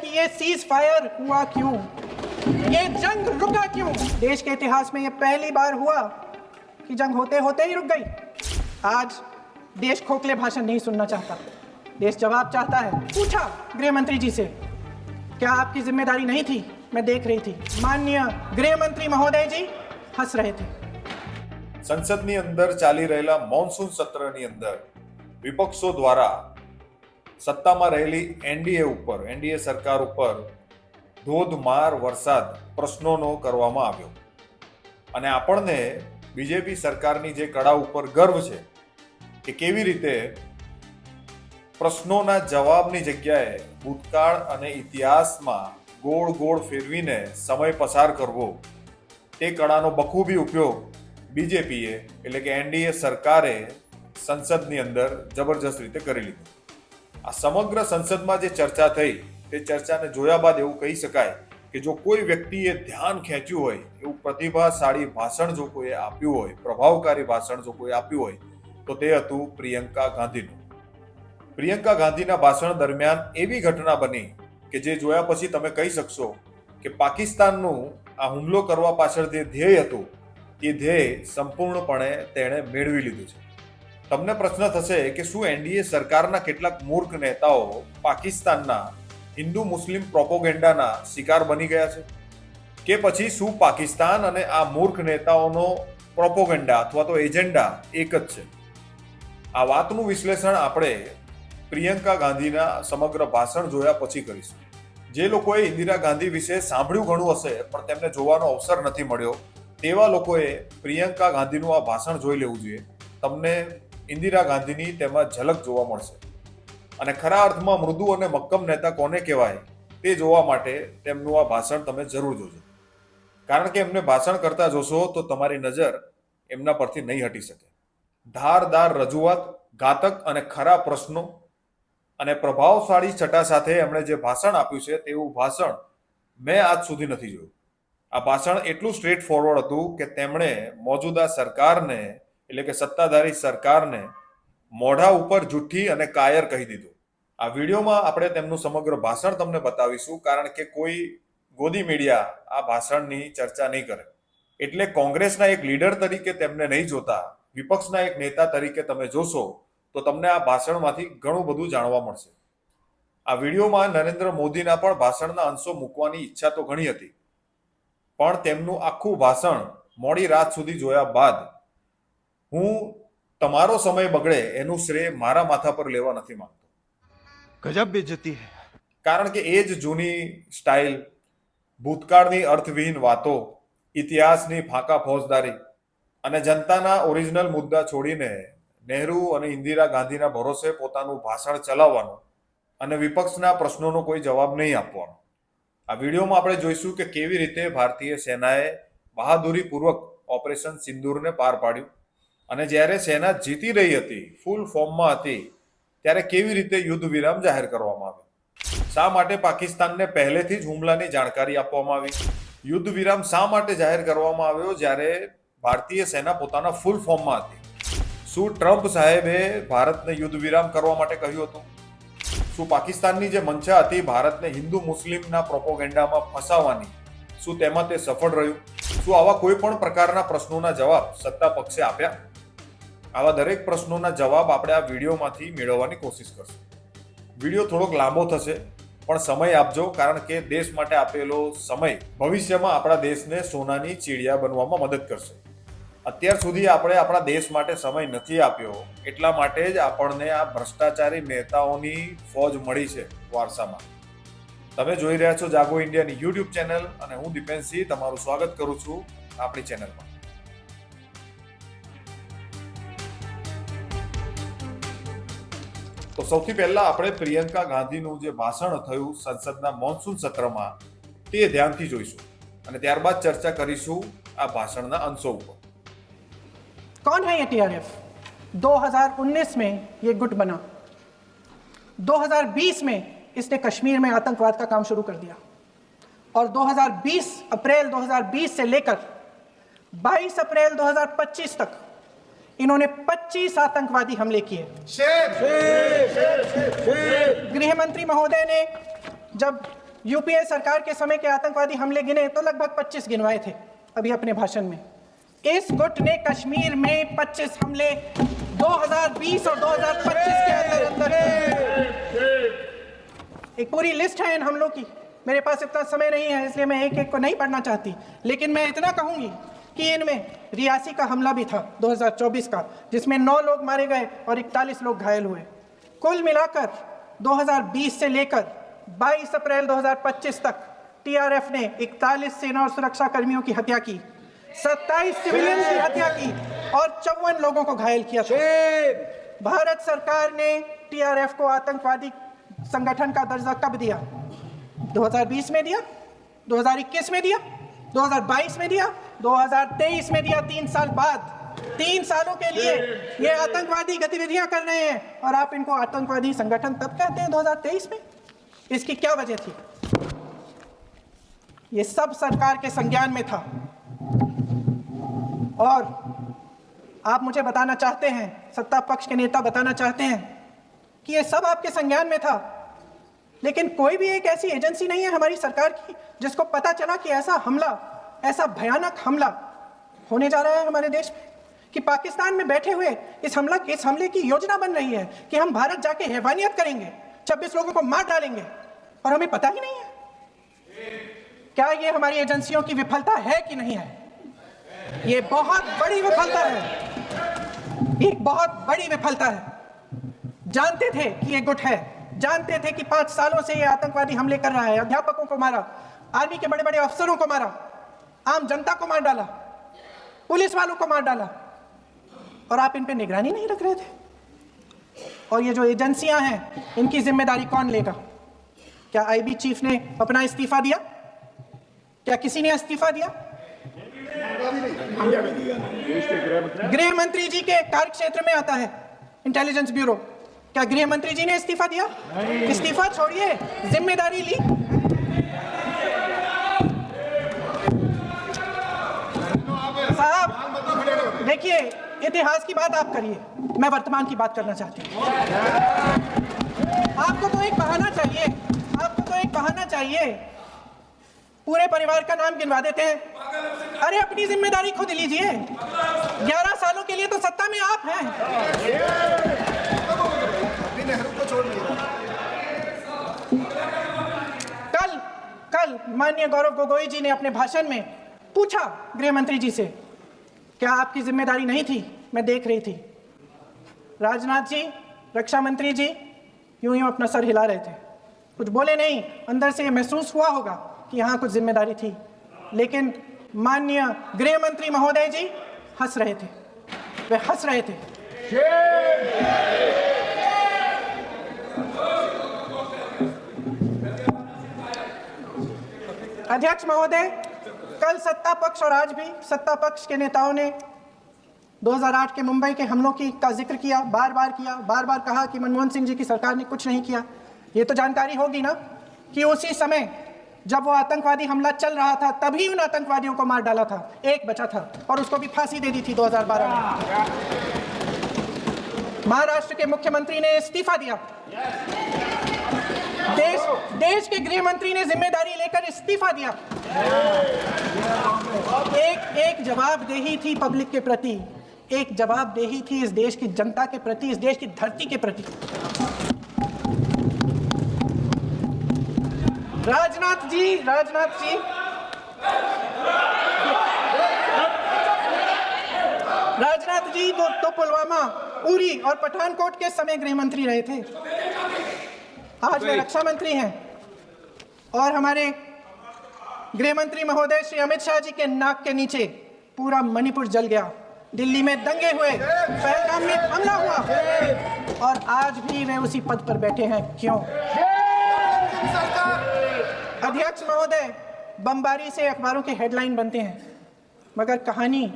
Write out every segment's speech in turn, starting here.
कि ये cease fire हुआ क्यों ये जंग रुका क्यों देश के इतिहास में ये पहली बार हुआ कि जंग होते होते ही रुक गई आज देश खोखले भाषण नहीं सुनना चाहता देश जवाब चाहता है पूछा गृह मंत्री जी से क्या आपकी जिम्मेदारी नहीं थी मैं देख रही थी माननीय गृह मंत्री महोदय जी हंस रहे थे સંસદની અંદર ચાલી રહેલા મોન્સૂન સત્રની અંદર વિપક્ષો દ્વારા સત્તામાં રહેલી એનડીએ ઉપર એનડીએ સરકાર ઉપર ધોધમાર વરસાદ પ્રશ્નોનો કરવામાં આવ્યો અને આપણને બીજેપી સરકારની જે કળા ઉપર ગર્વ છે કે કેવી રીતે પ્રશ્નોના જવાબની જગ્યાએ ભૂતકાળ અને ઇતિહાસમાં ગોળ ગોળ ફેરવીને સમય પસાર કરવો તે કળાનો બખૂબી ઉપયોગ બીજેપીએ એટલે કે એનડીએ સરકારે સંસદની અંદર જબરજસ્ત રીતે કરી લીધો આ સમગ્ર સંસદમાં જે ચર્ચા થઈ તે ચર્ચાને જોયા બાદ એવું કહી શકાય કે જો કોઈ વ્યક્તિએ ધ્યાન ખેંચ્યું હોય એવું પ્રતિભાશાળી ભાષણ જો કોઈએ આપ્યું હોય પ્રભાવકારી ભાષણ જો કોઈ આપ્યું હોય તો તે હતું પ્રિયંકા ગાંધીનું પ્રિયંકા ગાંધીના ભાષણ દરમિયાન એવી ઘટના બની કે જે જોયા પછી તમે કહી શકશો કે પાકિસ્તાનનું આ હુમલો કરવા પાછળ જે ધ્યેય હતું એ ધ્યેય સંપૂર્ણપણે તેણે મેળવી લીધું છે તમને પ્રશ્ન થશે કે શું એનડીએ સરકારના કેટલાક મૂર્ખ નેતાઓ પાકિસ્તાનના હિન્દુ મુસ્લિમ પ્રોપોગેન્ડાના શિકાર બની ગયા છે કે પછી શું પાકિસ્તાન અને આ મૂર્ખ નેતાઓનો પ્રોપોગેન્ડા અથવા તો એજન્ડા એક જ છે આ વાતનું વિશ્લેષણ આપણે પ્રિયંકા ગાંધીના સમગ્ર ભાષણ જોયા પછી કરીશું જે લોકોએ ઇન્દિરા ગાંધી વિશે સાંભળ્યું ઘણું હશે પણ તેમને જોવાનો અવસર નથી મળ્યો તેવા લોકોએ પ્રિયંકા ગાંધીનું આ ભાષણ જોઈ લેવું જોઈએ તમને ઇન્દિરા ગાંધીની તેમાં ઝલક જોવા મળશે અને ખરા અર્થમાં મૃદુ અને મક્કમ નેતા કોને કહેવાય તે જોવા માટે તેમનું આ ભાષણ તમે જરૂર જોજો કારણ કે એમને ભાષણ કરતા જોશો તો તમારી નજર એમના પરથી નહીં હટી શકે ધારદાર રજૂઆત ઘાતક અને ખરા પ્રશ્નો અને પ્રભાવશાળી છટા સાથે એમણે જે ભાષણ આપ્યું છે તેવું ભાષણ મેં આજ સુધી નથી જોયું આ ભાષણ એટલું સ્ટ્રેટ ફોરવર્ડ હતું કે તેમણે મોજુદા સરકારને એટલે કે સત્તાધારી સરકારને મોઢા ઉપર જુઠ્ઠી અને કાયર કહી દીધું આ વિડીયોમાં આપણે તેમનું સમગ્ર ભાષણ તમને બતાવીશું કારણ કે કોઈ ગોદી મીડિયા આ ભાષણની ચર્ચા નહીં કરે એટલે કોંગ્રેસના એક લીડર તરીકે તેમને નહીં જોતા વિપક્ષના એક નેતા તરીકે તમે જોશો તો તમને આ ભાષણમાંથી ઘણું બધું જાણવા મળશે આ વિડીયોમાં નરેન્દ્ર મોદીના પણ ભાષણના અંશો મૂકવાની ઈચ્છા તો ઘણી હતી પણ તેમનું આખું ભાષણ મોડી રાત સુધી જોયા બાદ હું તમારો સમય બગડે એનું શ્રેય મારા માથા પર લેવા નથી માંગતો ગજબ બેજતી હે કારણ કે એ જ જૂની સ્ટાઇલ ભૂતકાળની અર્થવિહીન વાતો ઇતિહાસની ફાંકા ફોજદારી અને જનતાના ઓરિજિનલ મુદ્દા છોડીને નહેરુ અને ઇન્દિરા ગાંધીના ભરોસે પોતાનું ભાષણ ચલાવવાનું અને વિપક્ષના પ્રશ્નોનો કોઈ જવાબ નહીં આપવાનો આ વિડીયોમાં આપણે જોઈશું કે કેવી રીતે ભારતીય સેનાએ બહાદુરીપૂર્વક ઓપરેશન સિંદૂરને પાર પાડ્યું અને જ્યારે સેના જીતી રહી હતી ફૂલ ફોર્મમાં હતી ત્યારે કેવી રીતે યુદ્ધ વિરામ જાહેર કરવામાં આવ્યો શા માટે પાકિસ્તાનને પહેલેથી જ હુમલાની જાણકારી આપવામાં આવી યુદ્ધ વિરામ શા માટે જાહેર કરવામાં આવ્યો જ્યારે ભારતીય સેના પોતાના ફૂલ ફોર્મમાં હતી શું ટ્રમ્પ સાહેબે ભારતને યુદ્ધ વિરામ કરવા માટે કહ્યું હતું શું પાકિસ્તાનની જે મંશા હતી ભારતને હિન્દુ મુસ્લિમના પ્રોપોગેન્ડામાં ફસાવાની શું તેમાં તે સફળ રહ્યું શું આવા કોઈ પણ પ્રકારના પ્રશ્નોના જવાબ સત્તા પક્ષે આપ્યા આવા દરેક પ્રશ્નોના જવાબ આપણે આ વિડીયોમાંથી મેળવવાની કોશિશ કરશું વિડીયો થોડોક લાંબો થશે પણ સમય આપજો કારણ કે દેશ માટે આપેલો સમય ભવિષ્યમાં આપણા દેશને સોનાની ચીડિયા બનવામાં મદદ કરશે અત્યાર સુધી આપણે આપણા દેશ માટે સમય નથી આપ્યો એટલા માટે જ આપણને આ ભ્રષ્ટાચારી નેતાઓની ફોજ મળી છે વારસામાં તમે જોઈ રહ્યા છો જાગો ઇન્ડિયાની યુટ્યુબ ચેનલ અને હું દિપેન્દ્રસિંહ તમારું સ્વાગત કરું છું આપણી ચેનલમાં તો સૌથી પહેલા આપણે પ્રિયંકા ગાંધીનો જે ભાષણ થયું સંસદના મોનસૂન સત્રમાં તે ધ્યાનથી જોઈશું અને ત્યારબાદ ચર્ચા કરીશું આ ભાષણના અંશો ઉપર કોણ હે આટીએમફ 2019 મે યે ગુટ બના 2020 મે ઇસને કશ્મીર મે આતંકવાદ કા કામ શુરુ કર દિયા ઓર 2020 એપ્રિલ 2020 સે લેકર 22 એપ્રિલ 2025 તક इन्होंने 25 आतंकवादी हमले किए गृह मंत्री महोदय ने जब यूपीए सरकार के समय के आतंकवादी हमले गिने तो लगभग 25 गिनवाए थे अभी अपने भाषण में इस गुट ने कश्मीर में 25 हमले 2020 और 2025 के अंदर अंदर एक पूरी लिस्ट है इन हमलों की मेरे पास इतना समय नहीं है इसलिए मैं एक एक को नहीं पढ़ना चाहती लेकिन मैं इतना कहूंगी केन में रियासी का हमला भी था 2024 का जिसमें नौ लोग मारे गए और 41 लोग घायल हुए कुल मिलाकर 2020 से लेकर 22 अप्रैल 2025 तक टीआरएफ ने 41 सेना और सुरक्षा कर्मियों की हत्या की 27 सिविलियन की हत्या की और चौवन लोगों को घायल किया था। भारत सरकार ने टीआरएफ को आतंकवादी संगठन का दर्जा कब दिया 2020 में दिया 2021 में दिया 2022 में दिया 2023 में दिया तीन साल बाद तीन सालों के लिए ये आतंकवादी गतिविधियां कर रहे हैं और आप इनको आतंकवादी संगठन तब कहते हैं 2023 में इसकी क्या वजह थी ये सब सरकार के संज्ञान में था और आप मुझे बताना चाहते हैं सत्ता पक्ष के नेता बताना चाहते हैं कि ये सब आपके संज्ञान में था लेकिन कोई भी एक ऐसी एजेंसी नहीं है हमारी सरकार की जिसको पता चला कि ऐसा हमला ऐसा भयानक हमला होने जा रहा है हमारे देश में कि पाकिस्तान में बैठे हुए इस हमला इस हमले की योजना बन रही है कि हम भारत जाके हैवानियत करेंगे छब्बीस लोगों को मार डालेंगे और हमें पता ही नहीं है क्या ये हमारी एजेंसियों की विफलता है कि नहीं है ये बहुत बड़ी विफलता है एक बहुत बड़ी विफलता है जानते थे कि ये गुट है जानते थे कि पांच सालों से ये आतंकवादी हमले कर रहा है अध्यापकों को मारा आर्मी के बड़े बड़े अफसरों को मारा आम जनता को मार डाला पुलिस वालों को मार डाला और आप इन पे निगरानी नहीं रख रहे थे और ये जो एजेंसियां हैं इनकी जिम्मेदारी कौन लेगा क्या आईबी चीफ ने अपना इस्तीफा दिया क्या किसी ने इस्तीफा दिया गृह मंत्री जी के कार्य क्षेत्र में आता है इंटेलिजेंस ब्यूरो क्या गृह मंत्री जी ने इस्तीफा दिया इस्तीफा छोड़िए जिम्मेदारी ली साहब देखिए इतिहास की बात आप करिए मैं वर्तमान की बात करना चाहती हूँ आपको तो एक बहाना चाहिए आपको तो एक बहाना चाहिए पूरे परिवार का नाम गिनवा देते हैं अरे अपनी जिम्मेदारी खुद लीजिए ग्यारह सालों के लिए तो सत्ता में आप हैं कल कल माननीय गौरव गोगोई जी ने अपने भाषण में पूछा गृह मंत्री जी से क्या आपकी जिम्मेदारी नहीं थी मैं देख रही थी राजनाथ जी रक्षा मंत्री जी यूं यूं अपना सर हिला रहे थे कुछ बोले नहीं अंदर से ये महसूस हुआ होगा कि यहाँ कुछ जिम्मेदारी थी लेकिन माननीय गृह मंत्री महोदय जी हंस रहे थे वे हंस रहे थे अध्यक्ष महोदय कल सत्ता पक्ष और आज भी सत्ता पक्ष के नेताओं ने 2008 के मुंबई के हमलों की का जिक्र किया बार बार किया बार बार कहा कि मनमोहन सिंह जी की सरकार ने कुछ नहीं किया ये तो जानकारी होगी ना कि उसी समय जब वो आतंकवादी हमला चल रहा था तभी उन आतंकवादियों को मार डाला था एक बचा था और उसको भी फांसी दे दी थी 2012 में महाराष्ट्र के मुख्यमंत्री ने इस्तीफा दिया देश देश के गृह मंत्री ने जिम्मेदारी लेकर इस्तीफा दिया एक एक जवाबदेही थी पब्लिक के प्रति एक जवाबदेही थी इस देश की जनता के प्रति इस देश की धरती के प्रति राजनाथ जी राजनाथ जी राजनाथ जी तो, तो पुलवामा उरी और पठानकोट के समय गृह मंत्री रहे थे आज वे रक्षा मंत्री हैं और हमारे गृह मंत्री महोदय श्री अमित शाह जी के नाक के नीचे पूरा मणिपुर जल गया दिल्ली में दंगे हुए पहलगाम में हमला हुआ और आज भी वे उसी पद पर बैठे हैं क्यों अध्यक्ष महोदय बमबारी से अखबारों के हेडलाइन बनते हैं मगर कहानी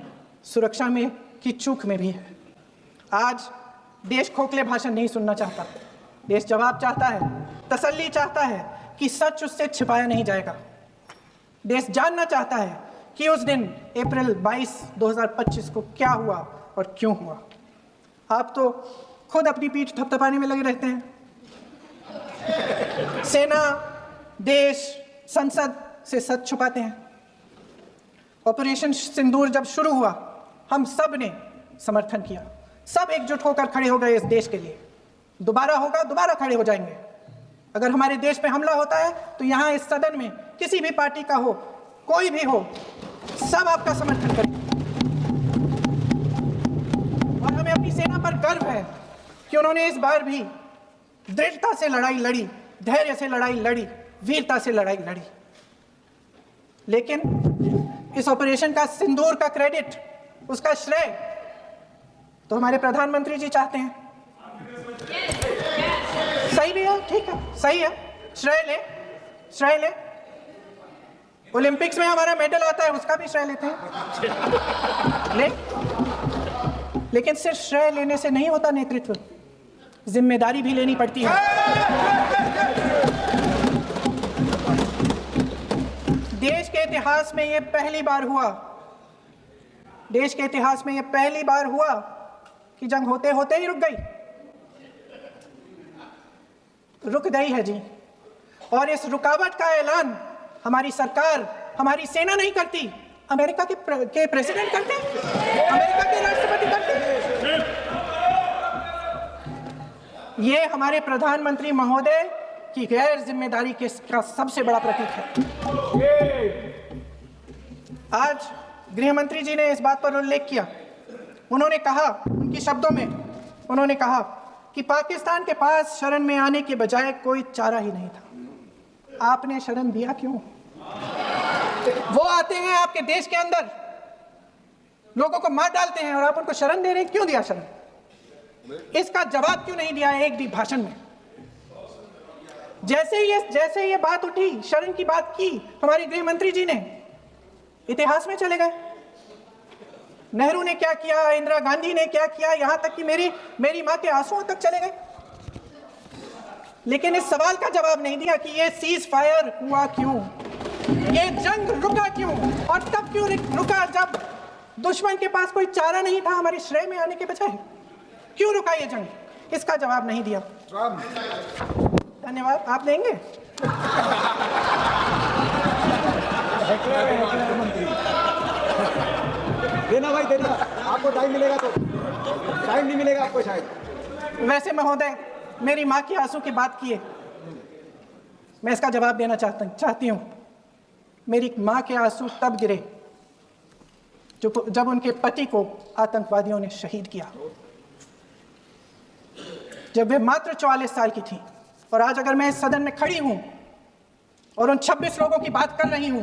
सुरक्षा में की चूक में भी है आज देश खोखले भाषण नहीं सुनना चाहता देश जवाब चाहता है तसल्ली चाहता है कि सच उससे छिपाया नहीं जाएगा देश जानना चाहता है कि उस दिन अप्रैल 22 2025 को क्या हुआ और क्यों हुआ आप तो खुद अपनी पीठ थपथपाने में लगे रहते हैं सेना देश संसद से सच छुपाते हैं ऑपरेशन सिंदूर जब शुरू हुआ हम सब ने समर्थन किया सब एकजुट होकर खड़े हो गए इस देश के लिए दोबारा होगा दोबारा खड़े हो जाएंगे अगर हमारे देश पे हमला होता है तो यहाँ इस सदन में किसी भी पार्टी का हो कोई भी हो सब आपका समर्थन करेंगे और हमें अपनी सेना पर गर्व है कि उन्होंने इस बार भी दृढ़ता से लड़ाई लड़ी धैर्य से लड़ाई लड़ी वीरता से लड़ाई लड़ी लेकिन इस ऑपरेशन का सिंदूर का क्रेडिट उसका श्रेय तो हमारे प्रधानमंत्री जी चाहते हैं सही भी है ठीक है सही है श्रेय ले श्रेय ले ओलंपिक्स में हमारा मेडल आता है उसका भी श्रेय लेते हैं ले लेकिन सिर्फ श्रेय लेने से नहीं होता नेतृत्व जिम्मेदारी भी लेनी पड़ती है देश के इतिहास में यह पहली बार हुआ देश के इतिहास में यह पहली बार हुआ कि जंग होते होते ही रुक गई रुक गई है जी और इस रुकावट का ऐलान हमारी सरकार हमारी सेना नहीं करती अमेरिका के प्र, के प्रेसिडेंट करते अमेरिका के राष्ट्रपति करते ये हमारे प्रधानमंत्री महोदय की गैर जिम्मेदारी के का सबसे बड़ा प्रतीक है आज गृह मंत्री जी ने इस बात पर उल्लेख किया उन्होंने कहा उनकी शब्दों में उन्होंने कहा कि पाकिस्तान के पास शरण में आने के बजाय कोई चारा ही नहीं था आपने शरण दिया क्यों वो आते हैं आपके देश के अंदर लोगों को मार डालते हैं और आप उनको शरण दे रहे हैं क्यों दिया शरण इसका जवाब क्यों नहीं दिया एक भी भाषण में जैसे ही जैसे ये बात उठी शरण की बात की हमारे गृह मंत्री जी ने इतिहास में चले गए नेहरू ने क्या किया इंदिरा गांधी ने क्या किया यहां तक कि मेरी मेरी माँ के आंसुओं तक चले गए लेकिन इस सवाल का जवाब नहीं दिया कि ये सीज फायर हुआ क्यों ये जंग रुका क्यों और तब क्यों रुका जब दुश्मन के पास कोई चारा नहीं था हमारे श्रेय में आने के बजाय क्यों रुका ये जंग इसका जवाब नहीं दिया धन्यवाद आप देंगे देना भाई देना आपको टाइम मिलेगा तो टाइम नहीं मिलेगा आपको शायद वैसे महोदय मेरी माँ के आंसू की बात किए मैं इसका जवाब देना चाहता चाहती हूँ मेरी माँ के आंसू तब गिरे जो जब उनके पति को आतंकवादियों ने शहीद किया जब वे मात्र चौवालीस साल की थी और आज अगर मैं इस सदन में खड़ी हूं और उन 26 लोगों की बात कर रही हूं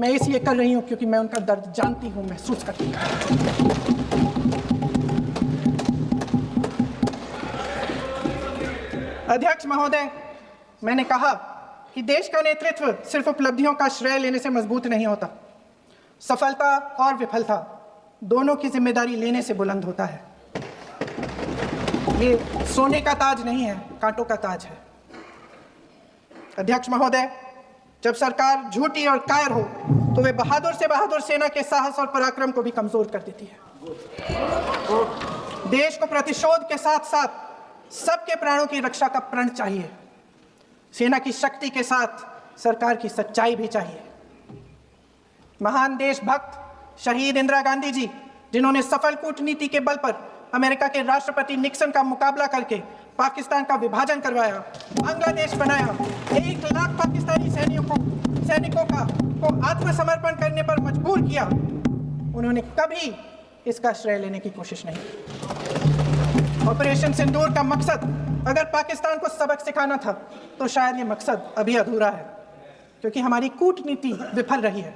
मैं इसलिए कर रही हूँ क्योंकि मैं उनका दर्द जानती हूँ महसूस करती हूँ अध्यक्ष महोदय मैंने कहा कि देश का नेतृत्व सिर्फ उपलब्धियों का श्रेय लेने से मजबूत नहीं होता सफलता और विफलता दोनों की जिम्मेदारी लेने से बुलंद होता है ये सोने का ताज नहीं है कांटों का ताज है अध्यक्ष महोदय जब सरकार झूठी और कायर हो तो वे बहादुर से बहादुर सेना के साहस और पराक्रम को भी कमजोर कर देती है देश को प्रतिशोध के साथ साथ सबके प्राणों की रक्षा का प्रण चाहिए सेना की शक्ति के साथ सरकार की सच्चाई भी चाहिए महान देशभक्त शहीद इंदिरा गांधी जी जिन्होंने सफल कूटनीति के बल पर अमेरिका के राष्ट्रपति निक्सन का मुकाबला करके पाकिस्तान का विभाजन करवाया बांग्लादेश बनाया एक लाख पाकिस्तानी सैनिकों सैनिकों का को आत्मसमर्पण करने पर मजबूर किया उन्होंने कभी इसका श्रेय लेने की कोशिश नहीं ऑपरेशन सिंदूर का मकसद अगर पाकिस्तान को सबक सिखाना था तो शायद ये मकसद अभी अधूरा है क्योंकि हमारी कूटनीति विफल रही है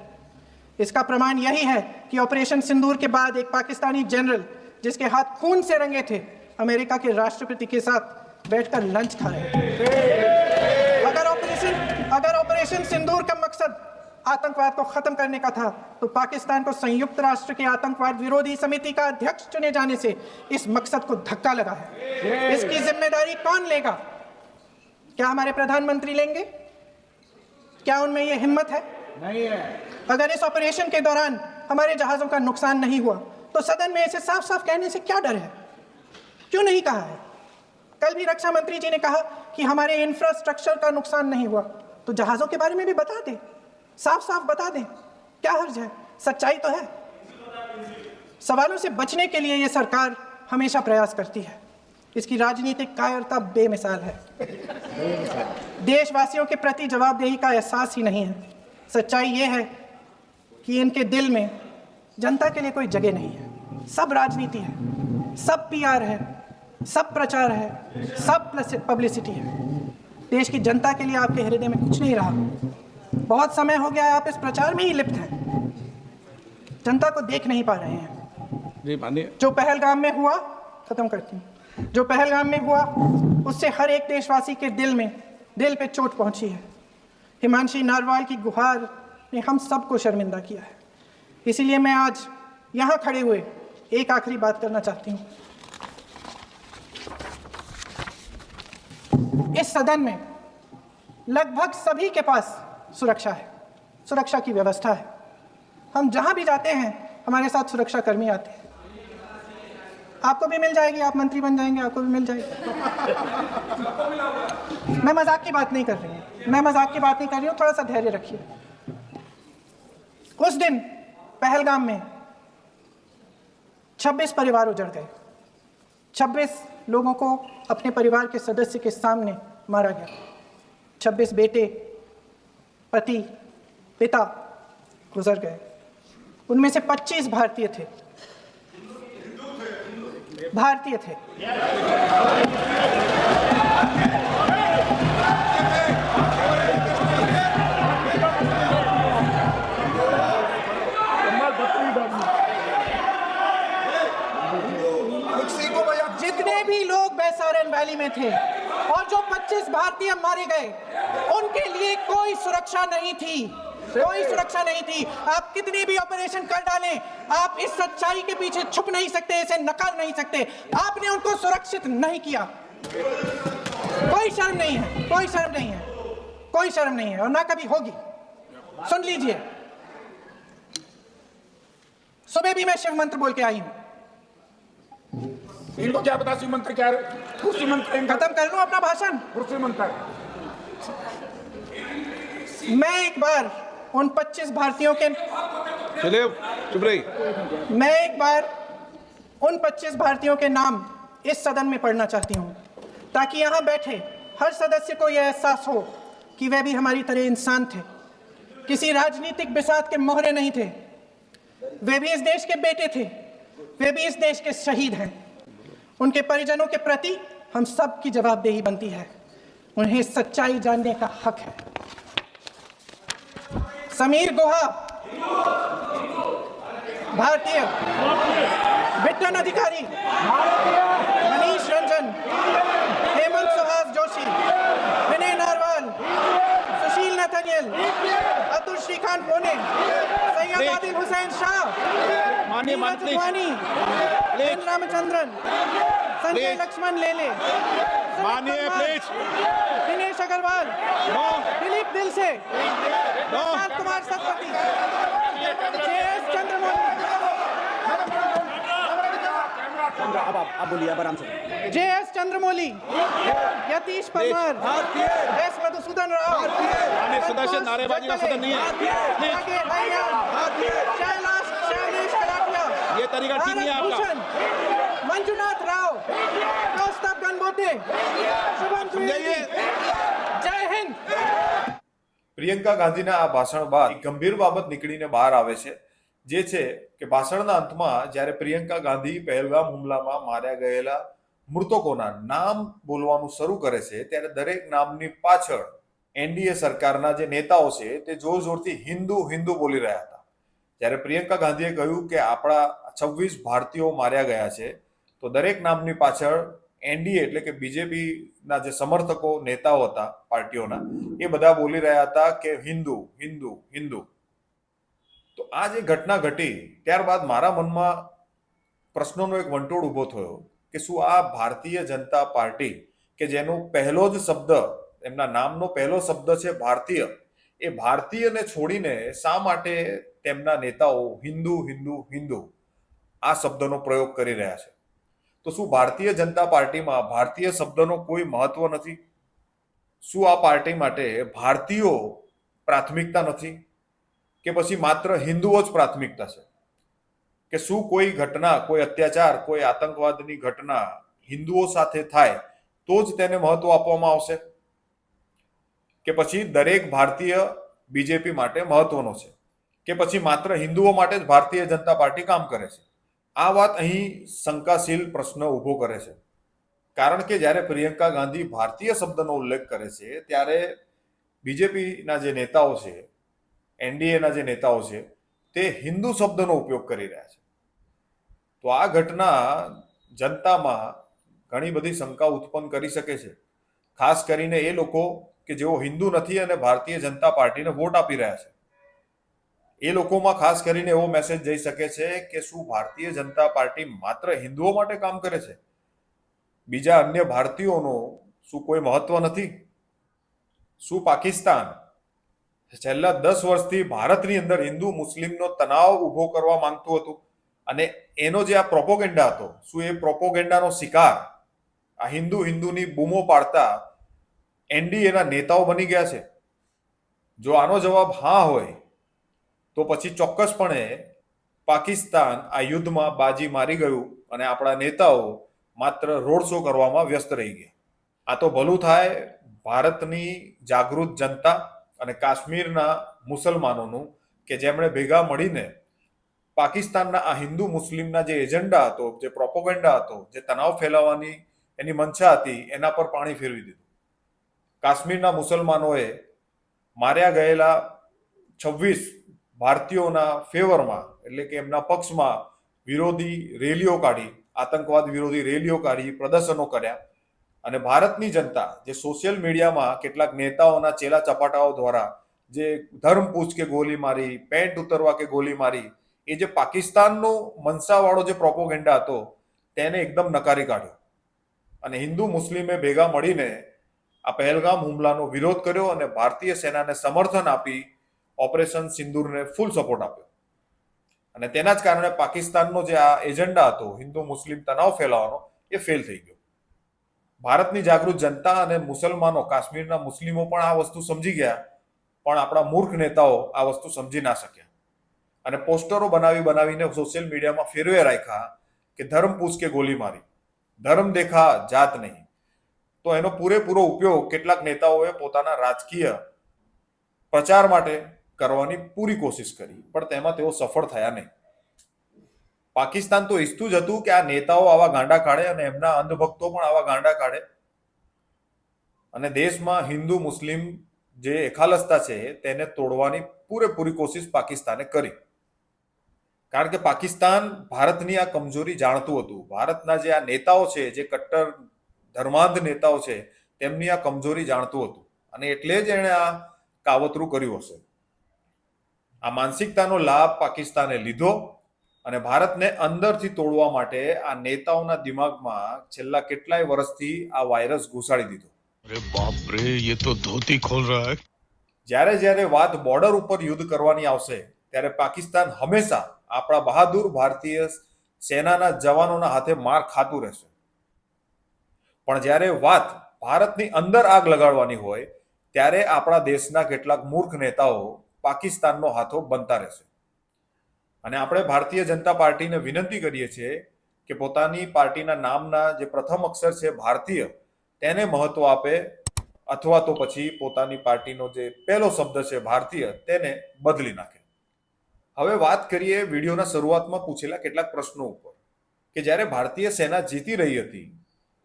इसका प्रमाण यही है कि ऑपरेशन सिंदूर के बाद एक पाकिस्तानी जनरल जिसके हाथ खून से रंगे थे अमेरिका के राष्ट्रपति के साथ बैठकर लंच खा रहे अगर ऑपरेशन अगर ऑपरेशन सिंदूर का मकसद आतंकवाद को खत्म करने का था तो पाकिस्तान को संयुक्त राष्ट्र के आतंकवाद विरोधी समिति का अध्यक्ष चुने जाने से इस मकसद को धक्का लगा है इसकी जिम्मेदारी कौन लेगा क्या हमारे प्रधानमंत्री लेंगे क्या उनमें यह हिम्मत है नहीं है अगर इस ऑपरेशन के दौरान हमारे जहाजों का नुकसान नहीं हुआ तो सदन में इसे साफ साफ कहने से क्या डर है क्यों नहीं कहा है कल भी रक्षा मंत्री जी ने कहा कि हमारे इंफ्रास्ट्रक्चर का नुकसान नहीं हुआ तो जहाज़ों के बारे में भी बता दें साफ साफ बता दें क्या हर्ज है सच्चाई तो है सवालों से बचने के लिए ये सरकार हमेशा प्रयास करती है इसकी राजनीतिक कायरता बेमिसाल है देशवासियों के प्रति जवाबदेही का एहसास ही नहीं है सच्चाई ये है कि इनके दिल में जनता के लिए कोई जगह नहीं है सब राजनीति है सब पीआर है सब प्रचार है सब पब्लिसिटी है देश की जनता के लिए आपके हृदय में कुछ नहीं रहा बहुत समय हो गया आप इस प्रचार में ही लिप्त हैं जनता को देख नहीं पा रहे हैं जी माननीय जो पहलगाम में हुआ खत्म करती हूँ जो पहलगाम में हुआ उससे हर एक देशवासी के दिल में दिल पे चोट पहुंची है हिमांशी नारवाल की गुहार ने हम सबको शर्मिंदा किया है इसीलिए मैं आज यहाँ खड़े हुए एक आखिरी बात करना चाहती हूँ इस सदन में लगभग सभी के पास सुरक्षा है सुरक्षा की व्यवस्था है हम जहां भी जाते हैं हमारे साथ सुरक्षाकर्मी आते हैं आपको भी मिल जाएगी आप मंत्री बन जाएंगे आपको भी मिल जाएगी मैं मजाक की बात नहीं कर रही हूँ मैं मजाक की बात नहीं कर रही हूँ थोड़ा सा धैर्य रखिए उस दिन पहलगाम में 26 परिवार उजड़ गए 26 लोगों को अपने परिवार के सदस्य के सामने मारा गया 26 बेटे पति पिता गुजर गए उनमें से 25 भारतीय थे भारतीय थे जितने भी लोग बैसारन वैली में थे और जो 25 भारतीय मारे गए उनके लिए कोई सुरक्षा नहीं थी कोई सुरक्षा नहीं थी आप कितनी भी ऑपरेशन कर डालें आप इस सच्चाई के पीछे छुप नहीं सकते इसे नकार नहीं सकते आपने उनको सुरक्षित नहीं किया कोई शर्म नहीं है कोई शर्म नहीं है कोई शर्म नहीं है और ना कभी होगी सुन लीजिए सुबह भी मैं शिव मंत्र बोल के आई हूं इनको क्या पता शिव मंत्र क्या खत्म कर लू अपना भाषण कुर्सी कर मैं एक बार उन 25 भारतीयों के चलिए चुप रही मैं एक बार उन 25 भारतीयों के नाम इस सदन में पढ़ना चाहती हूँ ताकि यहाँ बैठे हर सदस्य को यह एहसास हो कि वह भी हमारी तरह इंसान थे किसी राजनीतिक बिसात के मोहरे नहीं थे वे भी इस देश के बेटे थे वे भी इस देश के शहीद हैं उनके परिजनों के प्रति हम सब की जवाबदेही बनती है उन्हें सच्चाई जानने का हक है समीर गोहा भारतीय विटन अधिकारी मनीष रंजन हेमंत सुहास जोशी विनय नारवाल सुशील नथनियल श्रीकांत बोले सैयद आदिल हुसैन शाह माननीय मंत्री रामचंद्रन संजय लक्ष्मण लेले प्लीज दिनेश अग्रवाल दिलीप दिल से कुमार सतपति जे एस चंद्रमोहन હમજા હબબ અબુલિયા બરામસે જેએસ ચંદ્રમોલી યતીશ પંડર હાર્ટ યસ મે તો સુધન રહા હાને સુધાશે નારેબાજી સુધન નહી હૈ યે તરીકા ઠીક નહી હૈ આપકા મંજુનાથ રાવ રોક સ્ટોપ કર બોત નહીં સુભમ શ્રી જય હિન્દ પ્રિયંકા ગાંધીના આ ભાષણ બાદ ગંભીર બાબત નીકળીને બહાર આવે છે જે છે કે ભાષણના અંતમાં જ્યારે પ્રિયંકા ગાંધી પહેલગામ હુમલામાં માર્યા ગયેલા મૃતકોના નામ બોલવાનું શરૂ કરે છે ત્યારે દરેક નામની પાછળ એનડીએ સરકારના જે નેતાઓ છે તે જોર જોરથી હિન્દુ હિન્દુ બોલી રહ્યા હતા જ્યારે પ્રિયંકા ગાંધીએ કહ્યું કે આપણા છવ્વીસ ભારતીયો માર્યા ગયા છે તો દરેક નામની પાછળ એનડીએ એટલે કે બીજેપીના જે સમર્થકો નેતાઓ હતા પાર્ટીઓના એ બધા બોલી રહ્યા હતા કે હિન્દુ હિન્દુ હિન્દુ તો આ જે ઘટના ઘટી ત્યારબાદ મારા મનમાં પ્રશ્નોનો એક વંટોળ ઊભો થયો કે શું આ ભારતીય જનતા પાર્ટી કે જેનો પહેલો જ શબ્દ એમના નામનો પહેલો શબ્દ છે ભારતીય એ ભારતીયને છોડીને શા માટે તેમના નેતાઓ હિન્દુ હિન્દુ હિન્દુ આ શબ્દનો પ્રયોગ કરી રહ્યા છે તો શું ભારતીય જનતા પાર્ટીમાં ભારતીય શબ્દનો કોઈ મહત્વ નથી શું આ પાર્ટી માટે ભારતીયો પ્રાથમિકતા નથી કે પછી માત્ર હિન્દુઓ જ પ્રાથમિકતા છે કે શું કોઈ ઘટના કોઈ અત્યાચાર કોઈ આતંકવાદની ઘટના હિન્દુઓ સાથે થાય તો જ તેને મહત્વ આપવામાં આવશે કે પછી દરેક ભારતીય બીજેપી માટે મહત્વનો છે કે પછી માત્ર હિન્દુઓ માટે જ ભારતીય જનતા પાર્ટી કામ કરે છે આ વાત અહીં શંકાશીલ પ્રશ્ન ઊભો કરે છે કારણ કે જ્યારે પ્રિયંકા ગાંધી ભારતીય શબ્દનો ઉલ્લેખ કરે છે ત્યારે બીજેપીના જે નેતાઓ છે એનડીએના જે નેતાઓ છે તે હિન્દુ શબ્દનો ઉપયોગ કરી રહ્યા છે તો આ ઘટના જનતામાં ઘણી બધી શંકા ઉત્પન્ન કરી શકે છે ખાસ કરીને એ લોકો કે જેઓ હિન્દુ નથી અને ભારતીય જનતા પાર્ટીને વોટ આપી રહ્યા છે એ લોકોમાં ખાસ કરીને એવો મેસેજ જઈ શકે છે કે શું ભારતીય જનતા પાર્ટી માત્ર હિન્દુઓ માટે કામ કરે છે બીજા અન્ય ભારતીયોનો શું કોઈ મહત્વ નથી શું પાકિસ્તાન છેલ્લા દસ વર્ષથી ભારતની અંદર હિન્દુ મુસ્લિમનો તણાવ ઊભો કરવા માંગતું હતું અને એનો જે આ પ્રોપોગેન્ડા હતો શું એ પ્રોપોગેન્ડાનો શિકાર આ હિન્દુ હિન્દુની બૂમો પાડતા એનડીએના નેતાઓ બની ગયા છે જો આનો જવાબ હા હોય તો પછી ચોક્કસપણે પાકિસ્તાન આ યુદ્ધમાં બાજી મારી ગયું અને આપણા નેતાઓ માત્ર રોડ શો કરવામાં વ્યસ્ત રહી ગયા આ તો ભલું થાય ભારતની જાગૃત જનતા અને કાશ્મીરના મુસલમાનોનું કે જેમણે ભેગા મળીને પાકિસ્તાનના આ હિન્દુ મુસ્લિમના જે એજન્ડા હતો જે પ્રોપોગેન્ડા હતો જે તણાવ ફેલાવવાની એની મંશા હતી એના પર પાણી ફેરવી દીધું કાશ્મીરના મુસલમાનોએ માર્યા ગયેલા છવ્વીસ ભારતીયોના ફેવરમાં એટલે કે એમના પક્ષમાં વિરોધી રેલીઓ કાઢી આતંકવાદ વિરોધી રેલીઓ કાઢી પ્રદર્શનો કર્યા અને ભારતની જનતા જે સોશિયલ મીડિયામાં કેટલાક નેતાઓના ચેલા ચપાટાઓ દ્વારા જે ધર્મપૂછ કે ગોલી મારી પેન્ટ ઉતરવા કે ગોલી મારી એ જે પાકિસ્તાનનો મનસાવાળો જે પ્રોપોગેન્ડા હતો તેને એકદમ નકારી કાઢ્યો અને હિન્દુ મુસ્લિમે ભેગા મળીને આ પહેલગામ હુમલાનો વિરોધ કર્યો અને ભારતીય સેનાને સમર્થન આપી ઓપરેશન સિંદૂરને ફૂલ સપોર્ટ આપ્યો અને તેના જ કારણે પાકિસ્તાનનો જે આ એજન્ડા હતો હિન્દુ મુસ્લિમ તણાવ ફેલાવવાનો એ ફેલ થઈ ગયો ભારતની જાગૃત જનતા અને મુસલમાનો કાશ્મીરના મુસ્લિમો પણ આ વસ્તુ સમજી ગયા પણ આપણા મૂર્ખ નેતાઓ આ વસ્તુ સમજી ના શક્યા અને પોસ્ટરો બનાવી બનાવીને સોશિયલ મીડિયામાં ફેરવે રાખ્યા કે ધર્મ પૂછ કે ગોલી મારી ધર્મ દેખા જાત નહીં તો એનો પૂરેપૂરો ઉપયોગ કેટલાક નેતાઓએ પોતાના રાજકીય પ્રચાર માટે કરવાની પૂરી કોશિશ કરી પણ તેમાં તેઓ સફળ થયા નહીં પાકિસ્તાન તો ઈચ્છતું જ હતું કે આ નેતાઓ આવા ગાંડા કાઢે અને એમના અંધભક્તો પણ આવા ગાંડા કાઢે અને દેશમાં હિન્દુ મુસ્લિમ જે એકાલસતા છે તેને તોડવાની પૂરેપૂરી કોશિશ પાકિસ્તાને કરી કારણ કે પાકિસ્તાન ભારતની આ કમજોરી જાણતું હતું ભારતના જે આ નેતાઓ છે જે કટ્ટર ધર્માંધ નેતાઓ છે તેમની આ કમજોરી જાણતું હતું અને એટલે જ એણે આ કાવતરું કર્યું હશે આ માનસિકતાનો લાભ પાકિસ્તાને લીધો અને ભારતને અંદરથી તોડવા માટે આ નેતાઓના દિમાગમાં છેલ્લા કેટલાય વર્ષથી આ વાયરસ ઘુસાડી દીધો અરે બાપ જ્યારે જ્યારે વાત બોર્ડર ઉપર યુદ્ધ કરવાની આવશે ત્યારે પાકિસ્તાન હંમેશા આપણા બહાદુર ભારતીય સેનાના જવાનોના હાથે માર ખાતું રહેશે પણ જ્યારે વાત ભારતની અંદર આગ લગાડવાની હોય ત્યારે આપણા દેશના કેટલાક મૂર્ખ નેતાઓ પાકિસ્તાનનો હાથો બનતા રહેશે અને આપણે ભારતીય જનતા પાર્ટીને વિનંતી કરીએ છીએ કે પોતાની પાર્ટીના નામના જે પ્રથમ અક્ષર છે ભારતીય તેને મહત્વ આપે અથવા તો પછી પોતાની પાર્ટીનો જે પહેલો શબ્દ છે ભારતીય તેને બદલી નાખે હવે વાત કરીએ વિડીયોના શરૂઆતમાં પૂછેલા કેટલાક પ્રશ્નો ઉપર કે જ્યારે ભારતીય સેના જીતી રહી હતી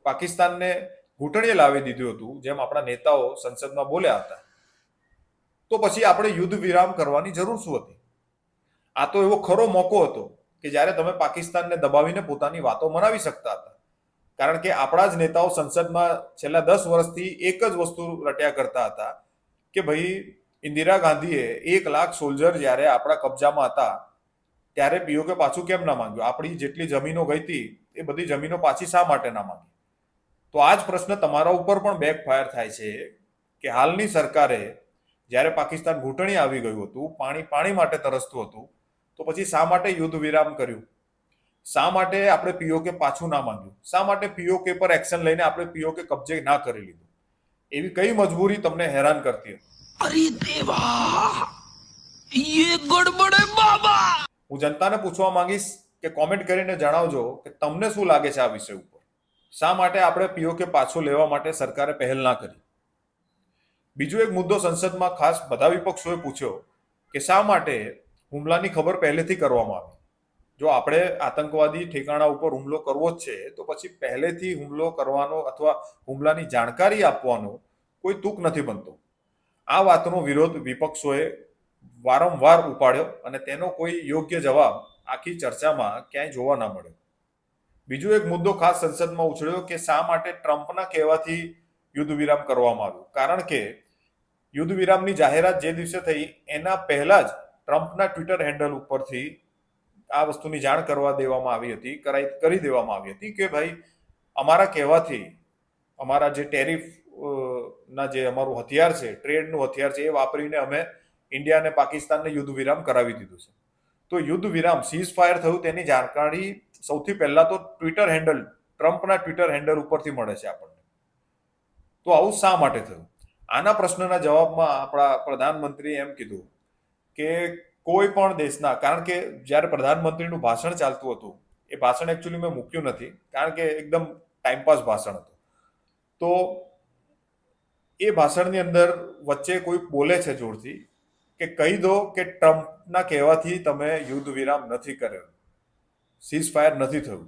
પાકિસ્તાનને ઘૂંટણીએ લાવી દીધું હતું જેમ આપણા નેતાઓ સંસદમાં બોલ્યા હતા તો પછી આપણે યુદ્ધ વિરામ કરવાની જરૂર શું હતી આ તો એવો ખરો મોકો હતો કે જ્યારે તમે પાકિસ્તાનને દબાવીને પોતાની વાતો મનાવી શકતા હતા કારણ કે આપણા જ નેતાઓ સંસદમાં છેલ્લા દસ વર્ષથી એક જ વસ્તુ રટ્યા કરતા હતા કે ભાઈ ઇન્દિરા ગાંધીએ એક લાખ સોલ્જર જ્યારે આપણા કબજામાં હતા ત્યારે પીઓકે પાછું કેમ ના માંગ્યું આપણી જેટલી જમીનો ગઈ હતી એ બધી જમીનો પાછી શા માટે ના માંગી તો આ જ પ્રશ્ન તમારા ઉપર પણ બેકફાયર થાય છે કે હાલની સરકારે જ્યારે પાકિસ્તાન ઘૂંટણી આવી ગયું હતું પાણી પાણી માટે તરસતું હતું તો પછી શા માટે યુદ્ધ વિરામ કર્યું શા માટે આપણે પીઓકે પાછું ના માંગ્યું શા માટે પીઓકે પર એક્શન લઈને આપણે પીઓકે કબજે ના કરી લીધું એવી કઈ મજબૂરી તમને હેરાન કરતી અરે દેવા યે ગડબડે બાબા હું જનતાને પૂછવા માંગીશ કે કોમેન્ટ કરીને જણાવજો કે તમને શું લાગે છે આ વિષય ઉપર શા માટે આપણે પીઓકે પાછું લેવા માટે સરકારે પહેલ ના કરી બીજો એક મુદ્દો સંસદમાં ખાસ બધા વિપક્ષોએ પૂછ્યો કે શા માટે હુમલાની ખબર પહેલેથી કરવામાં આવી જો આપણે આતંકવાદી ઠેકાણા ઉપર હુમલો કરવો જ છે તો પછી પહેલેથી હુમલો કરવાનો અથવા હુમલાની જાણકારી આપવાનો કોઈ તૂક નથી બનતો આ વાતનો વિરોધ વિપક્ષોએ વારંવાર ઉપાડ્યો અને તેનો કોઈ યોગ્ય જવાબ આખી ચર્ચામાં ક્યાંય જોવા ન મળ્યો બીજો એક મુદ્દો ખાસ સંસદમાં ઉછળ્યો કે શા માટે ટ્રમ્પના કહેવાથી યુદ્ધ વિરામ કરવામાં આવ્યું કારણ કે યુદ્ધ વિરામની જાહેરાત જે દિવસે થઈ એના પહેલા જ ટ્રમ્પના ટ્વિટર હેન્ડલ ઉપરથી આ વસ્તુની જાણ કરવા દેવામાં આવી હતી કરાઈ કરી દેવામાં આવી હતી કે ભાઈ અમારા કહેવાથી અમારા જે ટેરિફ ના જે અમારું હથિયાર છે ટ્રેડનું હથિયાર છે એ વાપરીને અમે ઇન્ડિયા અને પાકિસ્તાનને યુદ્ધ વિરામ કરાવી દીધું છે તો યુદ્ધ વિરામ સીઝ ફાયર થયું તેની જાણકારી સૌથી પહેલા તો ટ્વિટર હેન્ડલ ટ્રમ્પના ટ્વિટર હેન્ડલ ઉપરથી મળે છે આપણને તો આવું શા માટે થયું આના પ્રશ્નના જવાબમાં આપણા પ્રધાનમંત્રીએ એમ કીધું કે કોઈ પણ દેશના કારણ કે જ્યારે પ્રધાનમંત્રીનું ભાષણ ચાલતું હતું એ ભાષણ એકચ્યુઅલી મેં મૂક્યું નથી કારણ કે એકદમ ટાઈમપાસ ભાષણ હતું તો એ ભાષણની અંદર વચ્ચે કોઈ બોલે છે જોરથી કે કહી દો કે ટ્રમ્પના કહેવાથી તમે યુદ્ધ વિરામ નથી કર્યો સીઝ ફાયર નથી થયું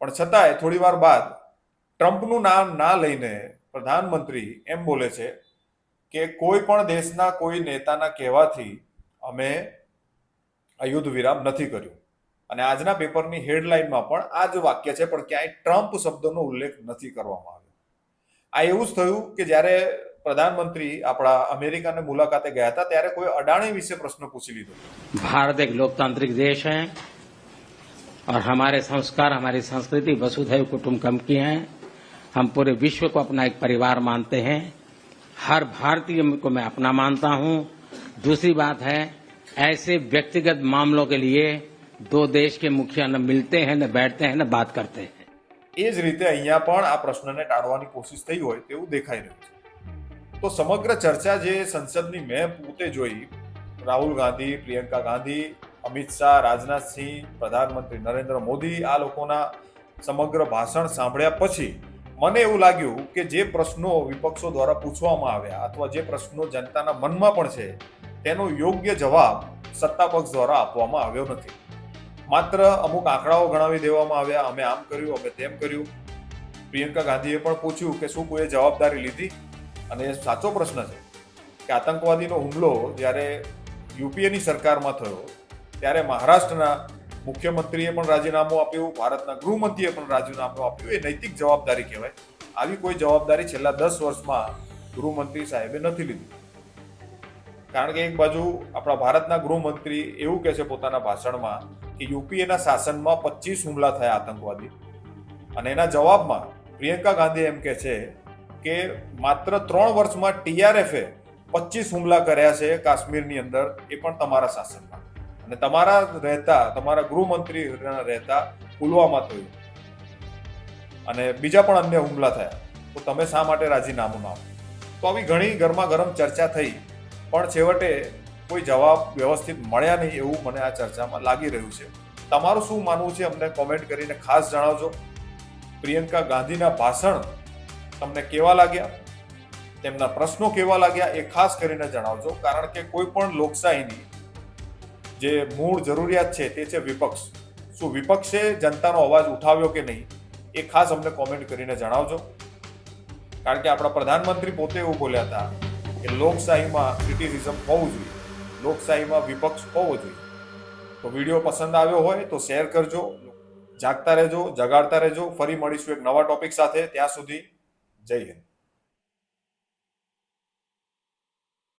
પણ છતાંય થોડી વાર બાદ ટ્રમ્પનું નામ ના લઈને પ્રધાનમંત્રી એમ બોલે છે કે કોઈ પણ દેશ ના કોઈ નેતા ના કહેવા થી અમે આયુધ વિરામ નથી કર્યો અને આજ ના પેપર ની હેડલાઇન માં પણ આ જ વાક્ય છે પણ ક્યાંય ટ્રમ્પ શબ્દ નો ઉલ્લેખ નથી કરવામાં આવે આ એવું થયું કે જ્યારે प्रधानमंत्री આપડા અમેરિકા ને મુલાકાતે ગયા હતા ત્યારે કોઈ અડાણી વિશે પ્રશ્ન પૂછી લીધો ભારત એક લોકતાંત્રિક દેશ છે અને ہمارے સંસ્કાર અમારી સંસ્કૃતિ वसुधैव कुटुंबકમ કી હે હમ પૂરે વિશ્વ કો અપના એક પરિવાર માનતે હે हर भारतीय को मैं अपना मानता हूं दूसरी बात है ऐसे व्यक्तिगत मामलों के लिए दो देश के मुखिया न मिलते हैं न बैठते हैं न बात करते हैं એ જ રીતે અહીંયા પણ આ પ્રશ્નને ટાળવાની કોશિશ થઈ હોય તેવું દેખાઈ રહ્યું છે તો સમગ્ર ચર્ચા જે સંસદની મેં પોતે જોઈ રાહુલ ગાંધી પ્રિયંકા ગાંધી અમિત શાહ રાજનાથસિંહ પ્રધાનમંત્રી નરેન્દ્ર મોદી આ લોકોના સમગ્ર ભાષણ સાંભળ્યા પછી મને એવું લાગ્યું કે જે પ્રશ્નો વિપક્ષો દ્વારા પૂછવામાં આવ્યા અથવા જે પ્રશ્નો જનતાના મનમાં પણ છે તેનો યોગ્ય જવાબ સત્તા પક્ષ દ્વારા આપવામાં આવ્યો નથી માત્ર અમુક આંકડાઓ ગણાવી દેવામાં આવ્યા અમે આમ કર્યું અમે તેમ કર્યું પ્રિયંકા ગાંધીએ પણ પૂછ્યું કે શું કોઈએ જવાબદારી લીધી અને એ સાચો પ્રશ્ન છે કે આતંકવાદીનો હુમલો જ્યારે યુપીએની સરકારમાં થયો ત્યારે મહારાષ્ટ્રના મુખ્યમંત્રીએ પણ રાજીનામું આપ્યું ભારતના ગૃહમંત્રીએ પણ રાજીનામું આપ્યું એ નૈતિક જવાબદારી કહેવાય આવી કોઈ જવાબદારી છેલ્લા દસ વર્ષમાં ગૃહમંત્રી સાહેબે નથી લીધી કારણ કે એક બાજુ આપણા ભારતના ગૃહમંત્રી એવું કહે છે પોતાના ભાષણમાં કે યુપીએના શાસનમાં પચીસ હુમલા થયા આતંકવાદી અને એના જવાબમાં પ્રિયંકા ગાંધી એમ કહે છે કે માત્ર ત્રણ વર્ષમાં ટીઆરએફે પચીસ હુમલા કર્યા છે કાશ્મીરની અંદર એ પણ તમારા શાસન અને તમારા રહેતા તમારા ગૃહમંત્રી રહેતા પુલવામા થયું અને બીજા પણ અન્ય હુમલા થયા તો તમે શા માટે રાજીનામું ના તો આવી ઘણી ગરમા ગરમ ચર્ચા થઈ પણ છેવટે કોઈ જવાબ વ્યવસ્થિત મળ્યા નહીં એવું મને આ ચર્ચામાં લાગી રહ્યું છે તમારું શું માનવું છે અમને કોમેન્ટ કરીને ખાસ જણાવજો પ્રિયંકા ગાંધીના ભાષણ તમને કેવા લાગ્યા તેમના પ્રશ્નો કેવા લાગ્યા એ ખાસ કરીને જણાવજો કારણ કે કોઈ પણ લોકશાહીની જે મૂળ જરૂરિયાત છે તે છે વિપક્ષ શું વિપક્ષે જનતાનો અવાજ ઉઠાવ્યો કે નહીં એ ખાસ અમને કોમેન્ટ કરીને જણાવજો કારણ કે આપણા પ્રધાનમંત્રી પોતે એવું બોલ્યા હતા કે લોકશાહીમાં ક્રિટિસિઝમ હોવું જોઈએ લોકશાહીમાં વિપક્ષ હોવો જોઈએ તો વિડીયો પસંદ આવ્યો હોય તો શેર કરજો જાગતા રહેજો જગાડતા રહેજો ફરી મળીશું એક નવા ટોપિક સાથે ત્યાં સુધી જય હિન્દ